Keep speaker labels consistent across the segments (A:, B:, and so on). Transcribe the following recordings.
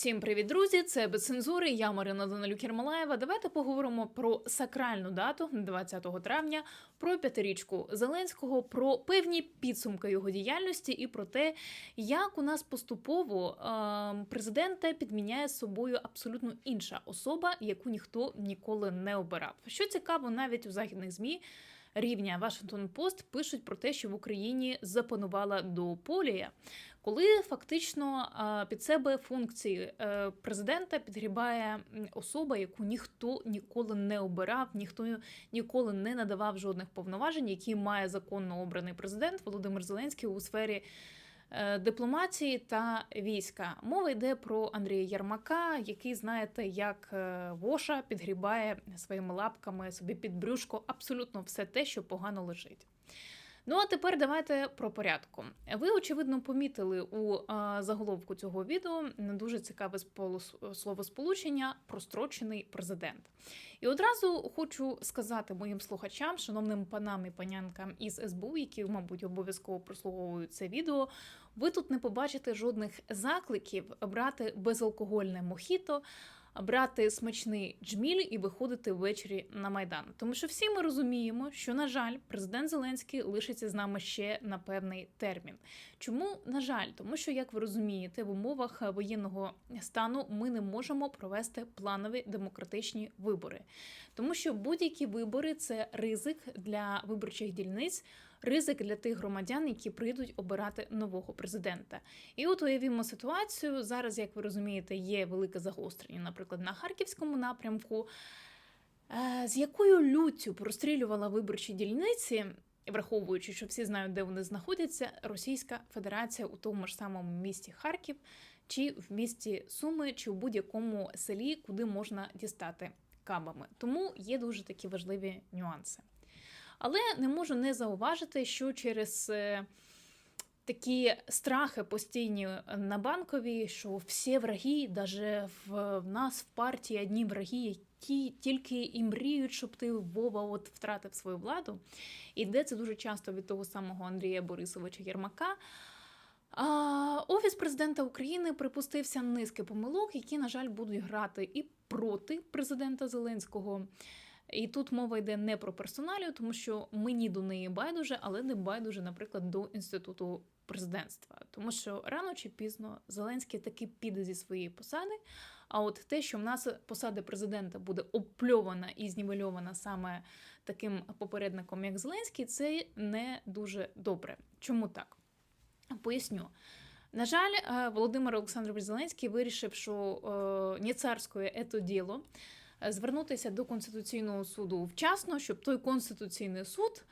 A: Всім привіт, друзі! Це без цензури. Я Марина Данилюк Єрмолаєва. Давайте поговоримо про сакральну дату 20 травня, про п'ятирічку Зеленського, про певні підсумки його діяльності і про те, як у нас поступово е, президента підміняє собою абсолютно інша особа, яку ніхто ніколи не обирав. Що цікаво, навіть у західних змі. Рівня Вашингтон Пост пишуть про те, що в Україні запанувала дуополія, коли фактично під себе функції е, президента підгрібає особа, яку ніхто ніколи не обирав, ніхто ніколи не надавав жодних повноважень, які має законно обраний президент Володимир Зеленський у сфері. е, Дипломатії та війська мова йде про Андрія Ярмака, який знаєте, як е, воша підгрібає своїми лапками собі під брюшко абсолютно все те, що погано лежить. Ну а тепер давайте про порядку. Ви очевидно помітили у заголовку цього відео не дуже цікаве словосполучення прострочений президент. І одразу хочу сказати моїм слухачам, шановним панам і панянкам із СБУ, які, мабуть, обов'язково прослуговують це відео. Ви тут не побачите жодних закликів брати безалкогольне мохіто, брати смачний джміль і виходити ввечері на майдан. Тому що всі ми розуміємо, що на жаль, президент Зеленський лишиться з нами ще на певний термін. Чому на жаль? Тому що, як ви розумієте, в умовах воєнного стану ми не можемо провести планові демократичні вибори, тому що будь-які вибори це ризик для виборчих дільниць. Ризик для тих громадян, які прийдуть обирати нового президента. І от уявімо ситуацію. Зараз, як ви розумієте, є велике загострення, наприклад, на харківському напрямку. Е, З якою люттю прострілювала виборчі дільниці, враховуючи, що всі знають, де вони знаходяться, Російська Федерація у тому ж самому місті Харків, чи в місті Суми, чи в будь-якому селі, куди можна дістати кабами. Тому є дуже такі важливі нюанси. Але не можу не зауважити, що через е, такі страхи постійні на банковій, що всі враги, навіть в, нас в партії одні враги, які тільки і мріють, щоб ти Вова от втратив свою владу. І йде це дуже часто від того самого Андрія Борисовича Єрмака. А, Офіс президента України припустився низки помилок, які, на жаль, будуть грати і проти президента Зеленського. І тут мова йде не про персоналію, тому що мені до неї байдуже, але не байдуже, наприклад, до інституту президентства. Тому що рано чи пізно Зеленський таки піде зі своєї посади. А от те, що в нас посада президента буде опльована і знівельована саме таким попередником, як Зеленський, це не дуже добре. Чому так? Поясню. На жаль, е, Володимир Олександрович Зеленський вирішив, що е, не царське це діло звернутися до Конституційного суду вчасно, щоб той Конституційний суд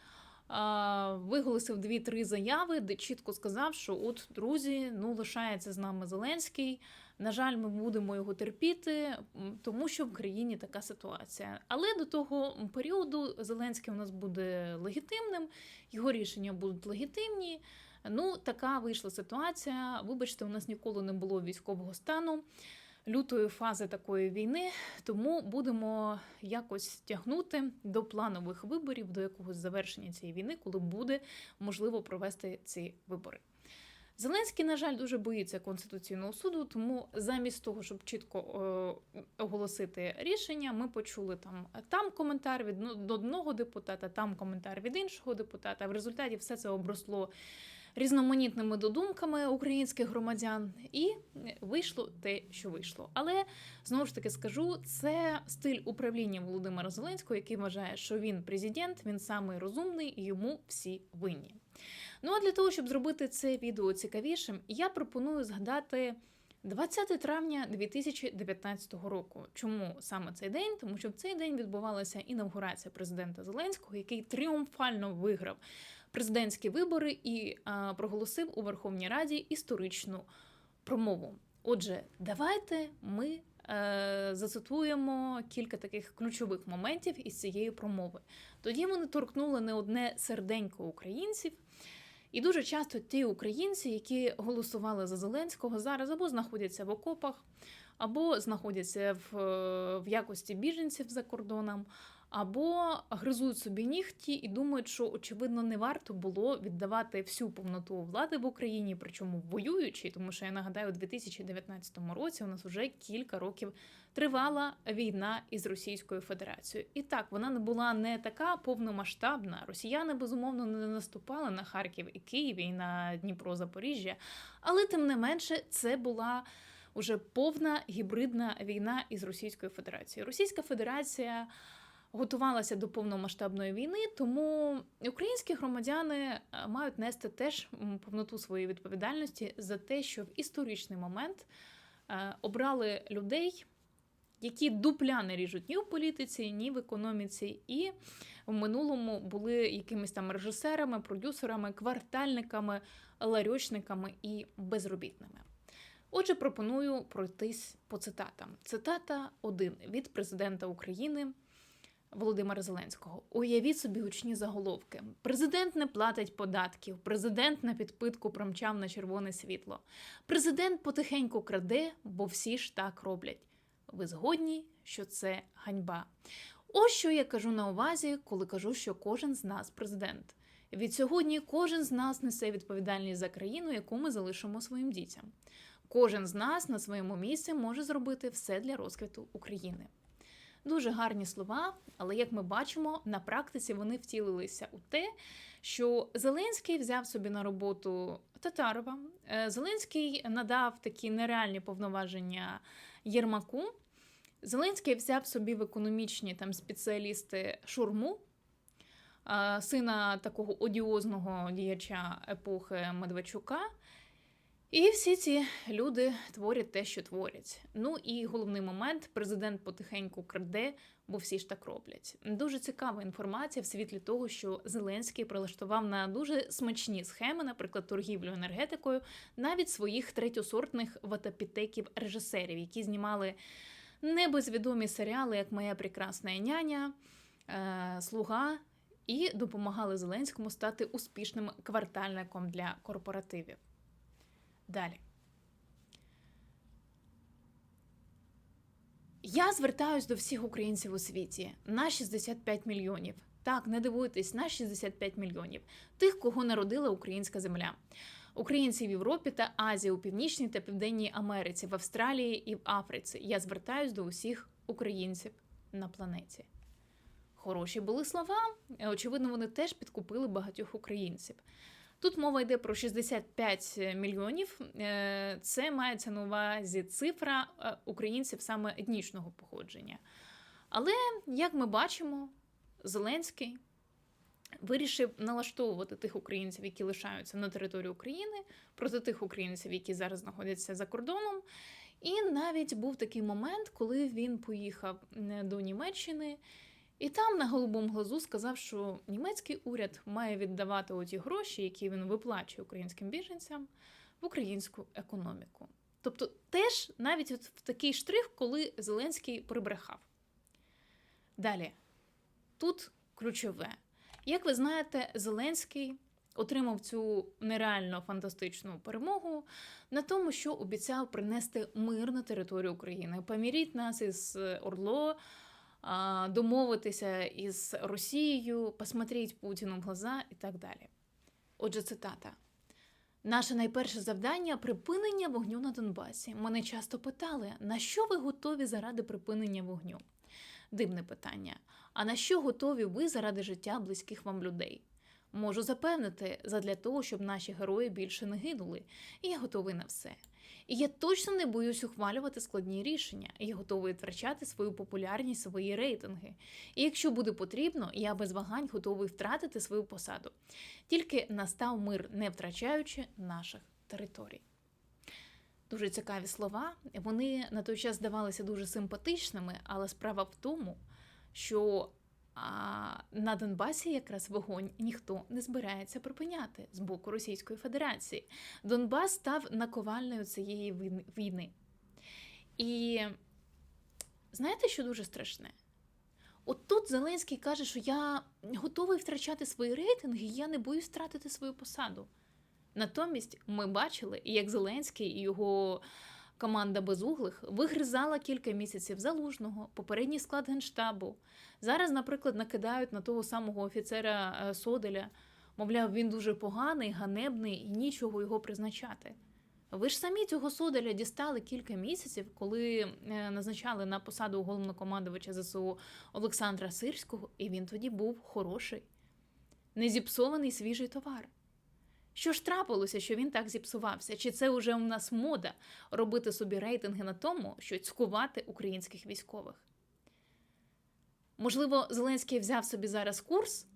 A: виголосив дві-три заяви, де чітко сказав, що от, друзі, ну лишається з нами Зеленський. На жаль, ми будемо його терпіти, тому що в країні така ситуація. Але до того періоду Зеленський у нас буде легітимним, його рішення будуть легітимні. Ну, така вийшла ситуація. Вибачте, у нас ніколи не було військового стану, лютої фази такої війни, тому будемо якось тягнути до планових виборів, до якогось завершення цієї війни, коли буде можливо провести ці вибори. Зеленський, на жаль, дуже боїться Конституційного суду, тому замість того, щоб чітко е, оголосити рішення, ми почули там, там коментар від ну- одного депутата, там коментар від іншого депутата. В результаті все це обросло різноманітними додумками українських громадян, і вийшло те, що вийшло. Але знову ж таки скажу, це стиль управління Володимира Зеленського, який вважає, що він президент, він самий розумний йому всі винні. Ну а для того, щоб зробити це відео цікавішим, я пропоную згадати. 20 травня 2019 року. Чому саме цей день? Тому що в цей день відбувалася інавгурація президента Зеленського, який тріумфально виграв президентські вибори і а, проголосив у Верховній Раді історичну промову. Отже, давайте ми е, зацитуємо кілька таких ключових моментів із цієї промови. Тоді вони торкнули не одне серденько українців. І дуже часто ті українці, які голосували за Зеленського, зараз або знаходяться в окопах, або знаходяться в, е, в якості біженців за кордоном, або гризуть собі нігті і думають, що очевидно не варто було віддавати всю повноту влади в Україні, причому воюючи, тому що я нагадаю, у 2019 році у нас вже кілька років тривала війна із Російською Федерацією. І так, вона не була не така повномасштабна. Росіяни безумовно не наступали на Харків і Київ і на Дніпро Запоріжжя, але тим не менше це була. Уже повна гібридна війна із Російською Федерацією. Російська Федерація готувалася до повномасштабної війни, тому українські громадяни е, мають нести теж повноту своєї відповідальності за те, що в історичний момент е, обрали людей, які дупля не ріжуть ні в політиці, ні в економіці, і в минулому були якимись там режисерами, продюсерами, квартальниками, ларьочниками і безробітними. Отже, пропоную пройтись по цитатам. Цитата 1 від президента України Володимира Зеленського. Уявіть собі гучні заголовки: Президент не платить податків, президент на підпитку промчав на червоне світло. Президент потихеньку краде, бо всі ж так роблять. Ви згодні, що це ганьба. Ось що я кажу на увазі, коли кажу, що кожен з нас президент. Від сьогодні кожен з нас несе відповідальність за країну, яку ми залишимо своїм дітям. Кожен з нас на своєму місці може зробити все для розквіту України. Дуже гарні слова, але як ми бачимо, на практиці вони втілилися у те, що Зеленський взяв собі на роботу Татарова. Е, Зеленський надав такі нереальні повноваження Єрмаку. Зеленський взяв собі в економічні там спеціалісти шурму, е, сина такого одіозного діяча епохи Медведчука. І всі ці люди творять те, що творять. Ну і головний момент: президент потихеньку краде, бо всі ж так роблять. Дуже цікава інформація в світлі того, що Зеленський прилаштував на дуже смачні схеми, наприклад, торгівлю енергетикою, навіть своїх третьосортних ватапітеків режисерів, які знімали небезвідомі серіали, як Моя прекрасна няня, е, Слуга, і допомагали Зеленському стати успішним квартальником для корпоративів. Далі. Я звертаюсь до всіх українців у світі на 65 мільйонів. Так, не дивуйтесь, на 65 мільйонів тих, кого народила українська земля. Українці в Європі та Азії, у Північній та Південній Америці, в Австралії і в Африці. Я звертаюсь до усіх українців на планеті. Хороші були слова. Очевидно, вони теж підкупили багатьох українців. Тут мова йде про 65 мільйонів. Е, Це мається на увазі цифра е, українців саме етнічного походження. Але, як ми бачимо, Зеленський вирішив налаштовувати тих українців, які лишаються на території України, проти тих українців, які зараз знаходяться за кордоном. І навіть був такий момент, коли він поїхав е, до Німеччини. І там на голубому глазу сказав, що німецький уряд має віддавати оті гроші, які він виплачує українським біженцям, в українську економіку. Тобто, теж навіть от в такий штрих, коли Зеленський прибрехав. Далі, тут ключове. Як ви знаєте, Зеленський отримав цю нереально фантастичну перемогу на тому, що обіцяв принести мир на територію України. Поміріть нас із Орло домовитися із Росією, посмотреть Путіну в глаза і так далі. Отже, цитата. Наше найперше завдання припинення вогню на Донбасі. Мене часто питали, на що ви готові заради припинення вогню? Дивне питання. А на що готові ви заради життя близьких вам людей? Можу запевнити, задля того, щоб наші герої більше не гинули, і я готовий на все. І я точно не боюсь ухвалювати складні рішення. Я готовий втрачати свою популярність, свої рейтинги. І якщо буде потрібно, я без вагань готовий втратити свою посаду. Тільки настав мир, не втрачаючи наших територій. Дуже цікаві слова. Вони на той час здавалися дуже симпатичними, але справа в тому, що а на Донбасі якраз вогонь ніхто не збирається припиняти з боку Російської Федерації. Донбас став наковальною цієї війни. І знаєте, що дуже страшне? От тут Зеленський каже, що я готовий втрачати свої рейтинги, я не боюсь втратити свою посаду. Натомість ми бачили, як Зеленський і його Команда безуглих вигризала кілька місяців залужного, попередній склад генштабу. Зараз, наприклад, накидають на того самого офіцера е, Соделя. Мовляв, він дуже поганий, ганебний і нічого його призначати. Ви ж самі цього Соделя дістали кілька місяців, коли е, назначали на посаду головнокомандувача ЗСУ Олександра Сирського, і він тоді був хороший, незіпсований свіжий товар. Що ж трапилося, що він так зіпсувався? Чи це вже у нас мода робити собі рейтинги на тому, що цькувати українських військових? Можливо, Зеленський взяв собі зараз курс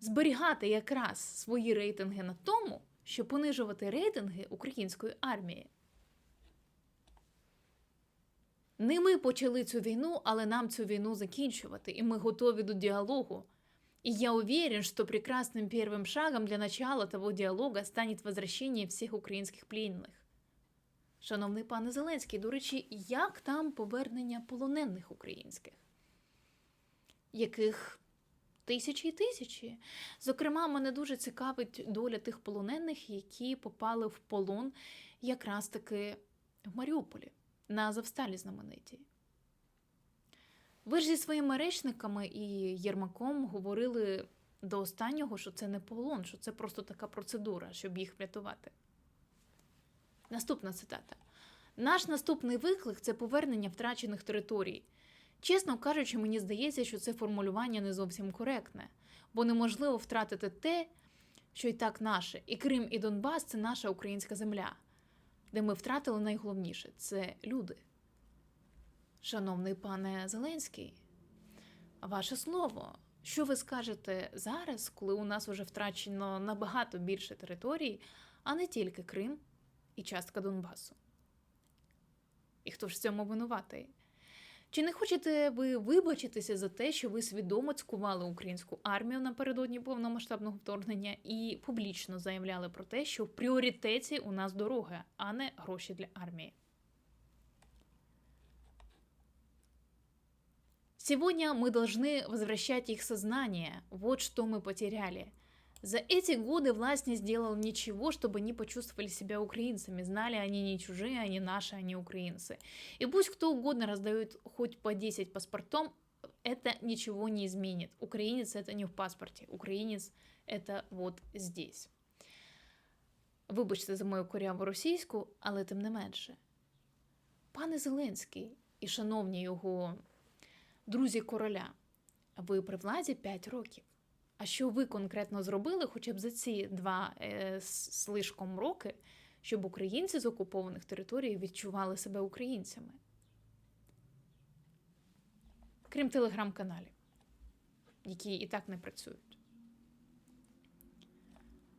A: зберігати якраз свої рейтинги на тому, щоб понижувати рейтинги української армії. Не ми почали цю війну, але нам цю війну закінчувати, і ми готові до діалогу. И я уверен, что прекрасным первым шагом для начала того диалога станет возвращение всіх українських пленних. Шановний пане Зеленський, до речі, як там повернення полонених українських? Яких тисячі й тисячі? Зокрема, мене дуже цікавить доля тих полонених, які попали в полон якраз таки в Маріуполі на Азовсталі знаменитій. Ви ж зі своїми речниками і Єрмаком говорили до останнього, що це не полон, що це просто така процедура, щоб їх врятувати. Наступна цитата. Наш наступний виклик це повернення втрачених територій. Чесно кажучи, мені здається, що це формулювання не зовсім коректне, бо неможливо втратити те, що і так наше. І Крим, і Донбас це наша українська земля, де ми втратили найголовніше це люди. Шановний пане Зеленський, ваше слово. Що ви скажете зараз, коли у нас вже втрачено набагато більше територій, а не тільки Крим і частка Донбасу? І хто ж в цьому винуватий? Чи не хочете ви вибачитися за те, що ви свідомо цькували українську армію напередодні повномасштабного вторгнення і публічно заявляли про те, що в пріоритеті у нас дорога, а не гроші для армії? Сегодня мы должны возвращать их сознание. Вот что мы потеряли. За эти годы власть не сделала ничего, чтобы они почувствовали себя украинцами. Знали, они не чужие, они наши, они украинцы. И пусть кто угодно раздает хоть по 10 паспортом, это ничего не изменит. Украинец это не в паспорте. Украинец это вот здесь. Вибачте за мою коряву російську, але тим не менше. Пане Зеленський і шановні його друзі короля, ви при владі 5 років. А що ви конкретно зробили хоча б за ці два е, слишком роки, щоб українці з окупованих територій відчували себе українцями? Крім телеграм-каналів, які і так не працюють.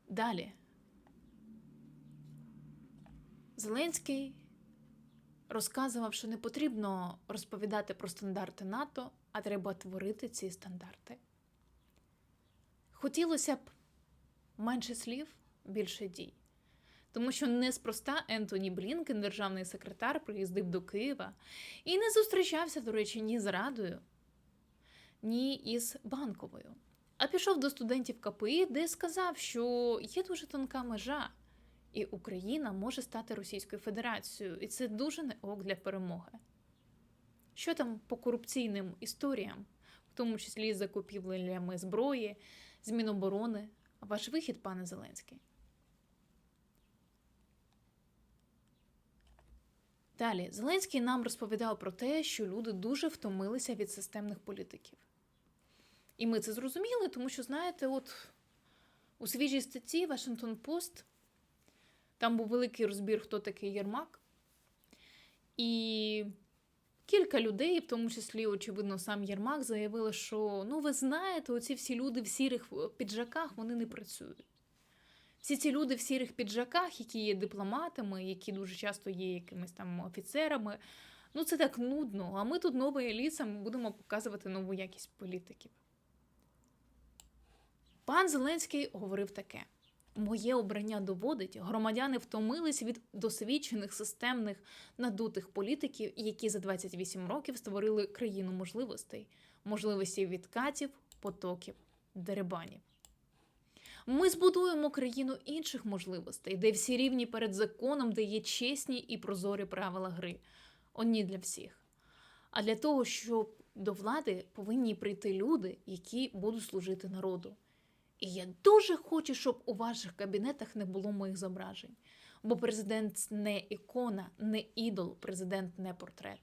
A: Далі. Зеленський розказував, що не потрібно розповідати про стандарти НАТО, а треба творити ці стандарти. Хотілося б менше слів, більше дій. Тому що неспроста Ентоні Блінкен, державний секретар, приїздив до Києва і не зустрічався, до речі, ні з Радою, ні із банковою. А пішов до студентів КПІ, де сказав, що є дуже тонка межа, і Україна може стати Російською Федерацією, і це дуже не ок для перемоги. Що там по корупційним історіям, в тому числі з закупівлями зброї, з Міноборони? Ваш вихід, пане Зеленський? Далі, Зеленський нам розповідав про те, що люди дуже втомилися від системних політиків. І ми це зрозуміли, тому що, знаєте, от у свіжій статті Вашингтон Пост там був великий розбір, хто такий Єрмак. І кілька людей, в тому числі, очевидно, сам Єрмак, заявили, що ну, ви знаєте, оці всі люди в сірих піджаках вони не працюють. Всі ці люди в сірих піджаках, які є дипломатами, які дуже часто є якимись там офіцерами, ну це так нудно. А ми тут нові еліса, ми будемо показувати нову якість політиків. Пан Зеленський говорив таке. Моє обрання доводить, громадяни втомились від досвідчених системних надутих політиків, які за 28 років створили країну можливостей, можливості відкатів, потоків, дерибанів. Ми збудуємо країну інших можливостей, де всі рівні перед законом, де є чесні і прозорі правила гри. Одні для всіх. А для того, щоб до влади повинні прийти люди, які будуть служити народу. І я дуже хочу, щоб у ваших кабінетах не було моїх зображень. Бо президент не ікона, не ідол, президент не портрет.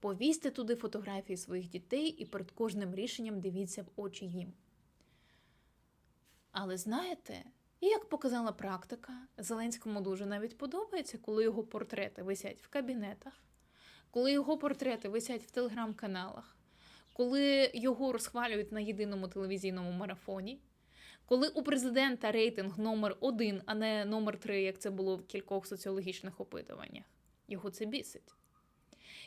A: Повісьте туди фотографії своїх дітей і перед кожним рішенням дивіться в очі їм. Але знаєте, як показала практика, Зеленському дуже навіть подобається, коли його портрети висять в кабінетах, коли його портрети висять в телеграм-каналах, коли його розхвалюють на єдиному телевізійному марафоні, коли у президента рейтинг номер один, а не номер три, як це було в кількох соціологічних опитуваннях, його це бісить.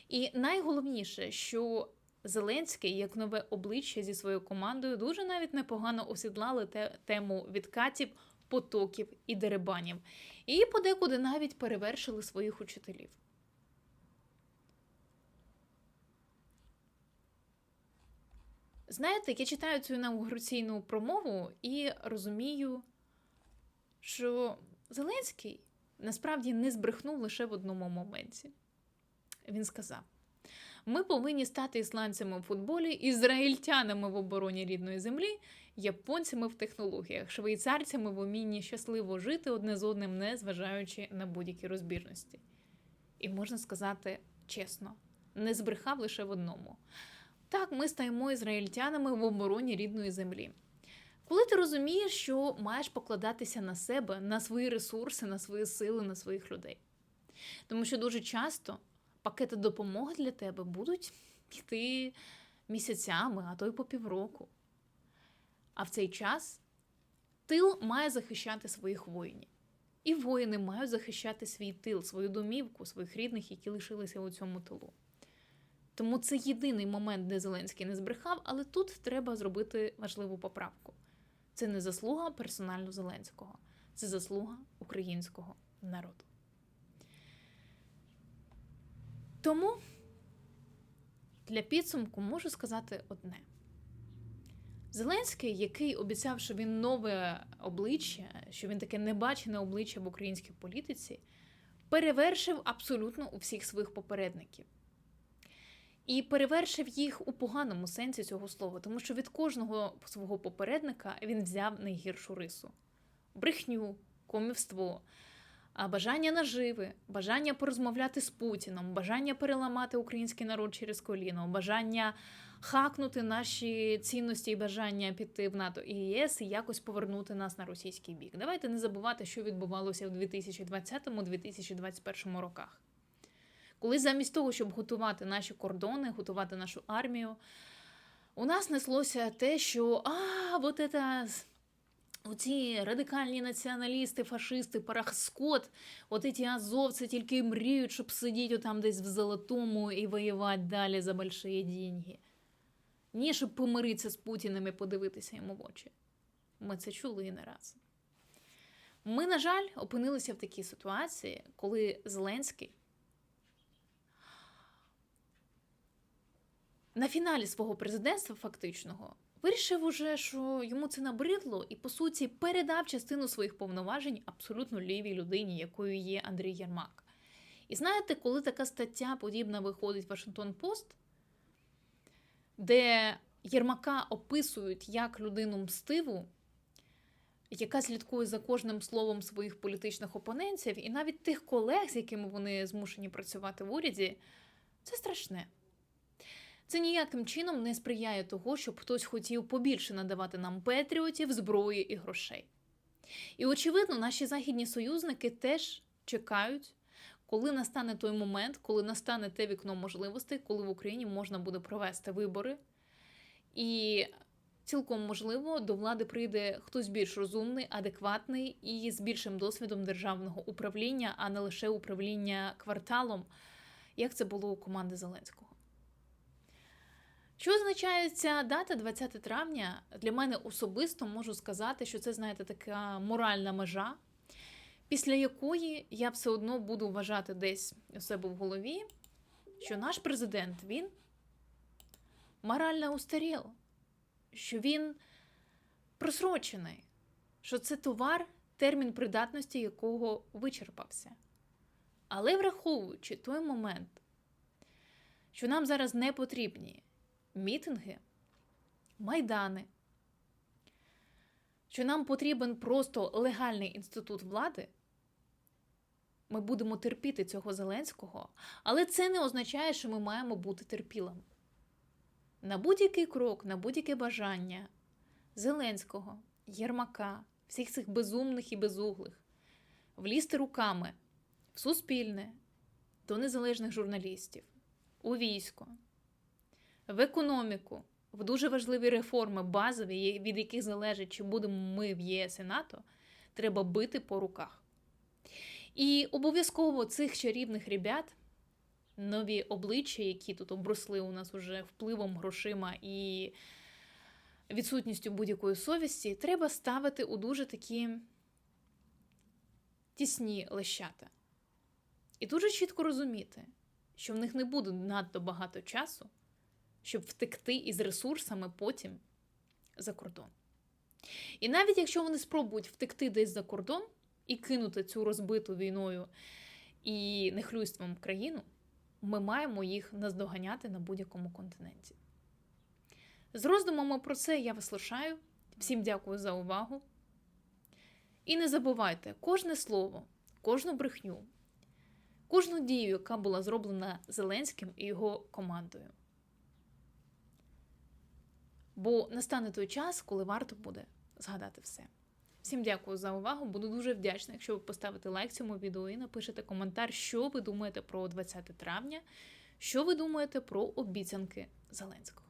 A: І найголовніше, що Зеленський, як нове обличчя зі своєю командою, дуже навіть непогано осідлали те, тему відкатів, потоків і деребанів, і подекуди навіть перевершили своїх учителів. Знаєте, я читаю цю інаугураційну промову і розумію, що Зеленський насправді не збрехнув лише в одному моменті. Він сказав: ми повинні стати ісландцями в футболі, ізраїльтянами в обороні рідної землі, японцями в технологіях, швейцарцями в умінні щасливо жити одне з одним, не зважаючи на будь-які розбіжності. І можна сказати чесно, не збрехав лише в одному. Так, ми стаємо ізраїльтянами в обороні рідної землі. Коли ти розумієш, що маєш покладатися на себе, на свої ресурси, на свої сили, на своїх людей. Тому що дуже часто пакети допомоги для тебе будуть йти місяцями, а то й по півроку. А в цей час тил має захищати своїх воїнів. І воїни мають захищати свій тил, свою домівку, своїх рідних, які лишилися у цьому тилу. Тому це єдиний момент, де Зеленський не збрехав, але тут треба зробити важливу поправку. Це не заслуга персонально Зеленського, це заслуга українського народу. Тому для підсумку можу сказати одне: Зеленський, який обіцяв, що він нове обличчя, що він таке небачене обличчя в українській політиці, перевершив абсолютно у всіх своїх попередників. І перевершив їх у поганому сенсі цього слова, тому що від кожного свого попередника він взяв найгіршу рису: брехню, комівство, бажання наживи, бажання порозмовляти з Путіном, бажання переламати український народ через коліно, бажання хакнути наші цінності і бажання піти в НАТО і ЄС і якось повернути нас на російський бік. Давайте не забувати, що відбувалося в 2020-2021 роках. Коли замість того, щоб готувати наші кордони, готувати нашу армію, у нас неслося те, що а, от це оці радикальні націоналісти, фашисти, парахскот, от ці азовці тільки мріють, щоб сидіти там десь в золотому і воювати далі за больші деньги. Ні, щоб помиритися з Путіним і подивитися йому в очі. Ми це чули не раз. Ми, на жаль, опинилися в такій ситуації, коли Зеленський на фіналі свого президентства фактичного вирішив уже, що йому це набридло, і по суті передав частину своїх повноважень абсолютно лівій людині, якою є Андрій Єрмак. І знаєте, коли така стаття подібна виходить в Вашингтон Пост, де Єрмака описують як людину мстиву, яка слідкує за кожним словом своїх політичних опонентів, і навіть тих колег, з якими вони змушені працювати в уряді, це страшне. Це ніяким чином не сприяє того, щоб хтось хотів побільше надавати нам патріотів, зброї і грошей. І, очевидно, наші західні союзники теж чекають, коли настане той момент, коли настане те вікно можливостей, коли в Україні можна буде провести вибори. І цілком можливо до влади прийде хтось більш розумний, адекватний і з більшим досвідом державного управління, а не лише управління кварталом, як це було у команди Зеленського. Що означає ця дата 20 травня? Для мене особисто можу сказати, що це, знаєте, така моральна межа, після якої я все одно буду вважати десь у себе в голові, що наш президент він морально устаріл, що він просрочений, що це товар, термін придатності якого вичерпався. Але враховуючи той момент, що нам зараз не потрібні мітинги, майдани, що нам потрібен просто легальний інститут влади, ми будемо терпіти цього Зеленського, але це не означає, що ми маємо бути терпілими. На будь-який крок, на будь-яке бажання Зеленського, Єрмака, всіх цих безумних і безуглих, влізти руками в суспільне, до незалежних журналістів, у військо, в економіку, в дуже важливі реформи, базові, від яких залежить, чи будемо ми в ЄС і НАТО, треба бити по руках. І обов'язково цих чарівних ребят, нові обличчя, які тут обросли у нас уже впливом, грошима і відсутністю будь-якої совісті, треба ставити у дуже такі тісні лещата. І дуже чітко розуміти, що в них не буде надто багато часу, щоб втекти із ресурсами потім за кордон. І навіть якщо вони спробують втекти десь за кордон і кинути цю розбиту війною і нехлюйством країну, ми маємо їх наздоганяти на будь-якому континенті. З роздумами про це я вас лишаю. Всім дякую за увагу. І не забувайте кожне слово, кожну брехню, кожну дію, яка була зроблена Зеленським і його командою. Бо настане той час, коли варто буде згадати все. Всім дякую за увагу. Буду дуже вдячна, якщо ви поставите лайк цьому відео і напишете коментар, що ви думаєте про 20 травня, що ви думаєте про обіцянки Зеленського.